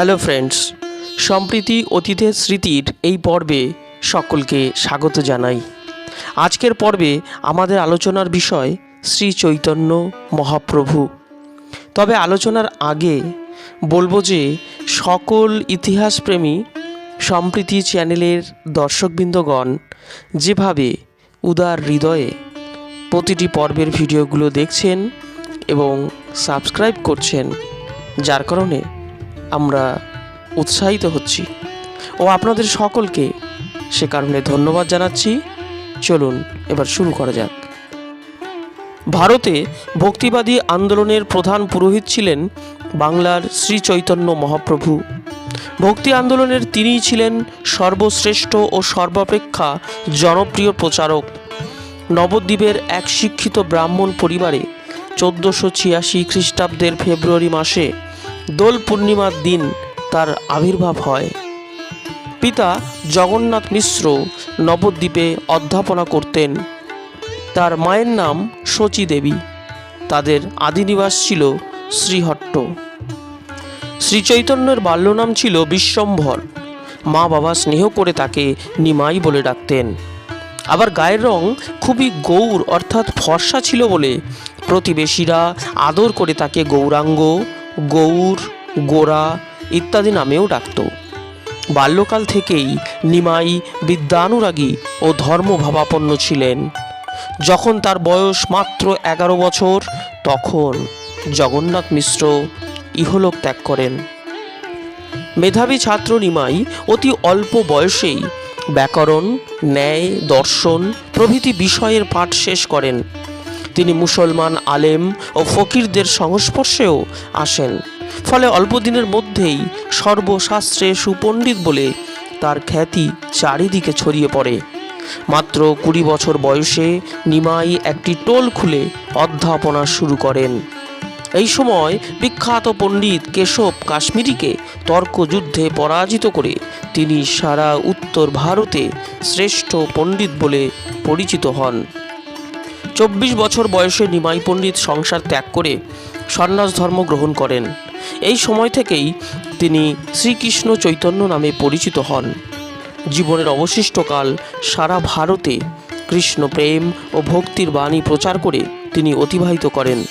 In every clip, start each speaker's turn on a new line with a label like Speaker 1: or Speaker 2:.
Speaker 1: Hello friends, সম্প্রীতি অতীতের স্মৃতির এই পর্বে সকলকে স্বাগত জানাই। আজকের পর্বে আমাদের আলোচনার বিষয় শ্রী চৈতন্য মহাপ্রভু। তবে আলোচনার আগে বলব যে সকল ইতিহাসপ্রেমী সম্প্রীতি চ্যানেলের দর্শকবৃন্দগণ যেভাবে উদার হৃদয়ে প্রতিটি পর্বের ভিডিওগুলো দেখছেন এবং সাবস্ক্রাইব করছেন, যার কারণে আমরা উৎসাহিত হচ্ছি। ও আপনাদের সকলকে সে কারণে ধন্যবাদ জানাচ্ছি। চলুন এবার শুরু করা যাক। ভারতে ভক্তিবাদী আন্দোলনের প্রধান পুরোহিত ছিলেন বাংলার শ্রী চৈতন্য মহাপ্রভু। ভক্তি আন্দোলনের তিনিই ছিলেন সর্বশ্রেষ্ঠ ও সর্বাপেক্ষা জনপ্রিয় প্রচারক। নবদ্বীপের এক শিক্ষিত ব্রাহ্মণ পরিবারে চোদ্দোশো ছিয়াশি খ্রিস্টাব্দের ফেব্রুয়ারি মাসে দোল পূর্ণিমার দিন তার আবির্ভাব হয়। পিতা জগন্নাথ মিশ্র নবদ্বীপে অধ্যাপনা করতেন। তার মায়ের নাম শচী দেবী। তাদের আদিনিবাস ছিল শ্রীহট্ট। শ্রীচৈতন্যের বাল্যনাম ছিল বিশ্বম্ভর। মা বাবা স্নেহ করে তাকে নিমাই বলে ডাকতেন। আবার গায়ের রং খুবই গৌর অর্থাৎ ফর্সা ছিল বলে প্রতিবেশীরা আদর করে তাকে গৌরাঙ্গ গৌর, গোরা ইত্যাদি নামেও ডাকত। বাল্যকাল থেকেই নিমাই বিদ্যানুরাগী ও ধর্মভাবাপন্ন ছিলেন। যখন তার বয়স মাত্র এগারো বছর, তখন জগন্নাথ মিশ্র ইহলোক ত্যাগ করেন। মেধাবী ছাত্র নিমাই অতি অল্প বয়সেই ব্যাকরণ, ন্যায়, দর্শন প্রভৃতি বিষয়ের পাঠ শেষ করেন। তিনি মুসলমান, আলেম ও ফকিরদের সংস্পর্শেও আসেন। ফলে অল্প দিনের মধ্যেই সর্বশাস্ত্রে সুপণ্ডিত বলে তার খ্যাতি চারিদিকে ছড়িয়ে পড়ে। মাত্র কুড়ি বছর বয়সে নিমাই একটি টোল খুলে অধ্যাপনা শুরু করেন। এই সময় বিখ্যাত পণ্ডিত কেশব কাশ্মীরিকে তর্কযুদ্ধে পরাজিত করে তিনি সারা উত্তর ভারতে শ্রেষ্ঠ পণ্ডিত বলে পরিচিত হন। চব্বিশ বছর বয়সে নিমাই পণ্ডিত সংসার ত্যাগ করে সন্ন্যাস ধর্ম গ্রহণ করেন। এই সময় থেকেই তিনি শ্রীকৃষ্ণ চৈতন্য নামে পরিচিত হন। জীবনের অবশিষ্টকাল সারা ভারতে কৃষ্ণ প্রেম ও ভক্তির বাণী প্রচার করে তিনি অতিবাহিত করেন।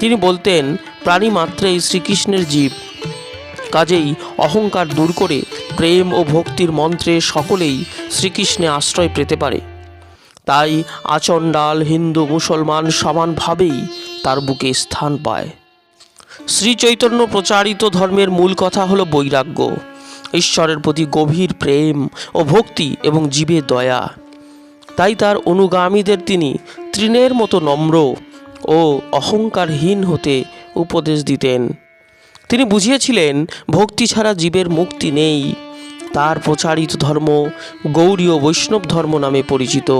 Speaker 1: তিনি বলতেন, প্রাণী মাত্রেই শ্রীকৃষ্ণের জীব। কাজেই অহংকার দূর করে প্রেম ও ভক্তির মন্ত্রে সকলেই শ্রীকৃষ্ণে আশ্রয় পেতে পারে। তাই আচণ্ডাল হিন্দু মুসলমান সমানভাবেই তার বুকে স্থান পায়। শ্রী চৈতন্য প্রচারিত ধর্মের মূল কথা হলো বৈরাগ্য। ঈশ্বরের প্রতি গভীর প্রেম ও ভক্তি এবং জীবে দয়া। তাই তার অনুগামীদের তিনি তৃণের মতো নম্র ও অহংকারহীন হতে উপদেশ দিতেন। তিনি বুঝিয়েছিলেন, ভক্তি ছাড়া জীবের মুক্তি নেই। তার প্রচারিত ধর্ম গৌরীয় বৈষ্ণব ধর্ম নামে পরিচিত।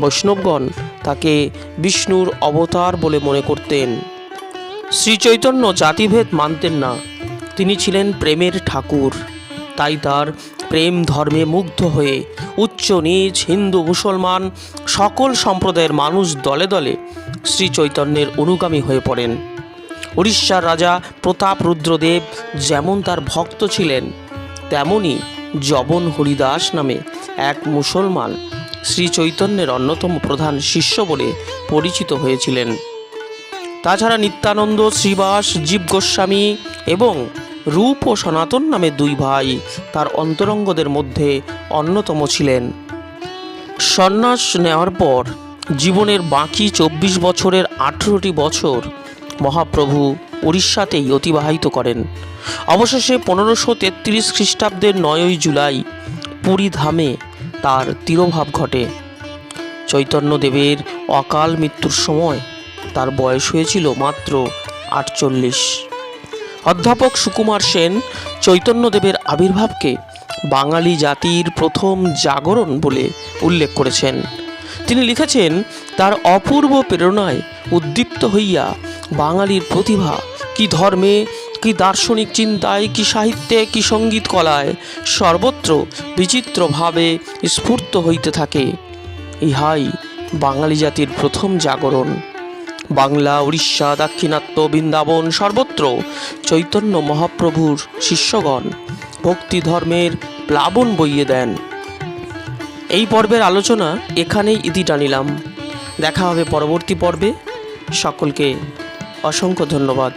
Speaker 1: বৈষ্ণবগণ তাকে বিষ্ণুর অবতার বলে মনে করতেন। শ্রী চৈতন্য জাতিভেদ মানতেন না। তিনি ছিলেন প্রেমের ঠাকুর। তাই তার প্রেম ধর্মে মুগ্ধ হয়ে উচ্চ নিচ হিন্দু মুসলমান সকল সম্প্রদায়ের মানুষ দলে দলে শ্রী চৈতন্যের অনুগামী হয়ে পড়েন। উড়িষ্যার রাজা প্রতাপ রুদ্রদেব যেমন তার ভক্ত ছিলেন, তেমনি জবন হরিদাস নামে এক মুসলমান শ্রী চৈতন্যের অন্যতম প্রধান শিষ্য বলে পরিচিত হয়েছিলেন। তাছাড়া নিত্যানন্দ, শ্রীবাস, জীব গোস্বামী এবং রূপ ও সনাতন নামে দুই ভাই তার অন্তরঙ্গদের মধ্যে অন্যতম ছিলেন। সন্ন্যাস নেওয়ার পর জীবনের বাকি চব্বিশ বছরের আঠেরোটি বছর মহাপ্রভু উড়িষ্যাতেই অতিবাহিত করেন। অবশেষে পনেরোশো তেত্রিশ খ্রিস্টাব্দের নয়ই জুলাই পুরী ধামে তার তিরোভাব ঘটে। চৈতন্যদেবের অকাল মৃত্যুর সময় তার বয়স হয়েছিল মাত্র আটচল্লিশ। অধ্যাপক সুকুমার সেন চৈতন্যদেবের আবির্ভাবকে বাঙালি জাতির প্রথম জাগরণ বলে উল্লেখ করেছেন। তিনি লিখেছেন, তার অপূর্ব প্রেরণায় উদ্দীপ্ত হইয়া বাঙালির প্রতিভা কি ধর্মে কি দার্শনিক চিন্তায়, কি সাহিত্যে, কি সংগীত কলায়, সর্বত্র বিচিত্রভাবে স্ফূর্ত হইতে থাকে। ইহাই বাঙালি জাতির প্রথম জাগরণ। বাংলা, উড়িষ্যা, দাক্ষিণাত্য, বৃন্দাবন, সর্বত্র চৈতন্য মহাপ্রভুর শিষ্যগণ ভক্তি ধর্মের প্লাবন বইয়ে দেন। এই পর্বের আলোচনা এখানেই ইতি টানিলাম। দেখা হবে পরবর্তী পর্বে। সকলকে অসংখ্য ধন্যবাদ।